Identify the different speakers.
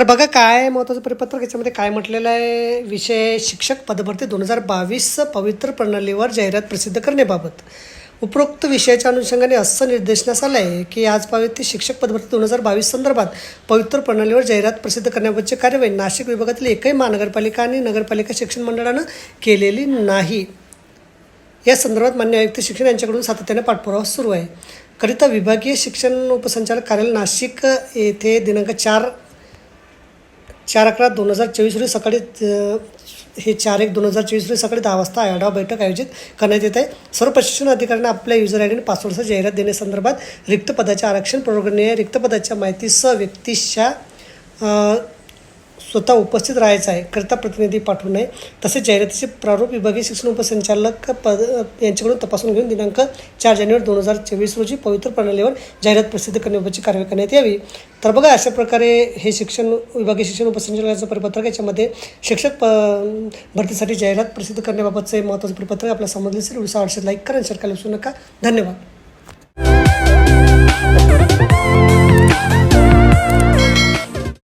Speaker 1: तर बघा काय महत्त्वाचं परिपत्रक याच्यामध्ये काय म्हटलेलं आहे? विषय शिक्षक पदभरती दोन हजार बावीस पवित्र प्रणालीवर जाहिरात प्रसिद्ध करण्याबाबत. उपरोक्त विषयाच्या अनुषंगाने असं निर्देशनास आलं आहे की आज पावित्य शिक्षक पदभरती दोन हजार बावीस संदर्भात पवित्र प्रणालीवर जाहिरात प्रसिद्ध करण्याबाबतची कार्यवाही नाशिक विभागातील एकही महानगरपालिका आणि नगरपालिका शिक्षण मंडळानं केलेली नाही. या संदर्भात मान्य आयुक्त शिक्षण यांच्याकडून सातत्याने पाठपुरावा सुरू आहे. करिता विभागीय शिक्षण उपसंचालक कार्यालय नाशिक येथे दिनांक चार चार अकरा दोन हजार चोवीस रोजी सकाळी हे चार एक दोन हजार चोवीस रोजी सकाळी दहा वाजता आढावा बैठक आयोजित करण्यात येत आहे. सर्व प्रशिक्षण अधिकाऱ्यांना आपल्या युजर आय डी आणि पासवर्डसह जाहिरात देण्यासंदर्भात रिक्त पदाच्या आरक्षण परवानगी रिक्त पदाच्या माहितीसह व्यक्तीच्या स्वतः उपस्थित राहायचं आहे. करता प्रतिनिधी पाठवू नये. तसेच जाहिरातीचे प्रारूप विभागीय शिक्षण उपसंचालक पद यांच्याकडून तपासून घेऊन दिनांक चार जानेवारी दोन हजार चोवीस रोजी पवित्र प्रणालीवर जाहिरात प्रसिद्ध करण्याबाबतची कारवाई करण्यात यावी. तर बघा अशा प्रकारे हे शिक्षण विभागीय शिक्षण उपसंचालकाचं परिपत्रक याच्यामध्ये शिक्षक प भरतीसाठी जाहिरात प्रसिद्ध करण्याबाबतचं हे महत्त्वाचं परिपत्रक आपल्याला समजले असेल व्हिडिओ आवडશે लाईक करा आणि शेअर करायला विसरू नका. धन्यवाद.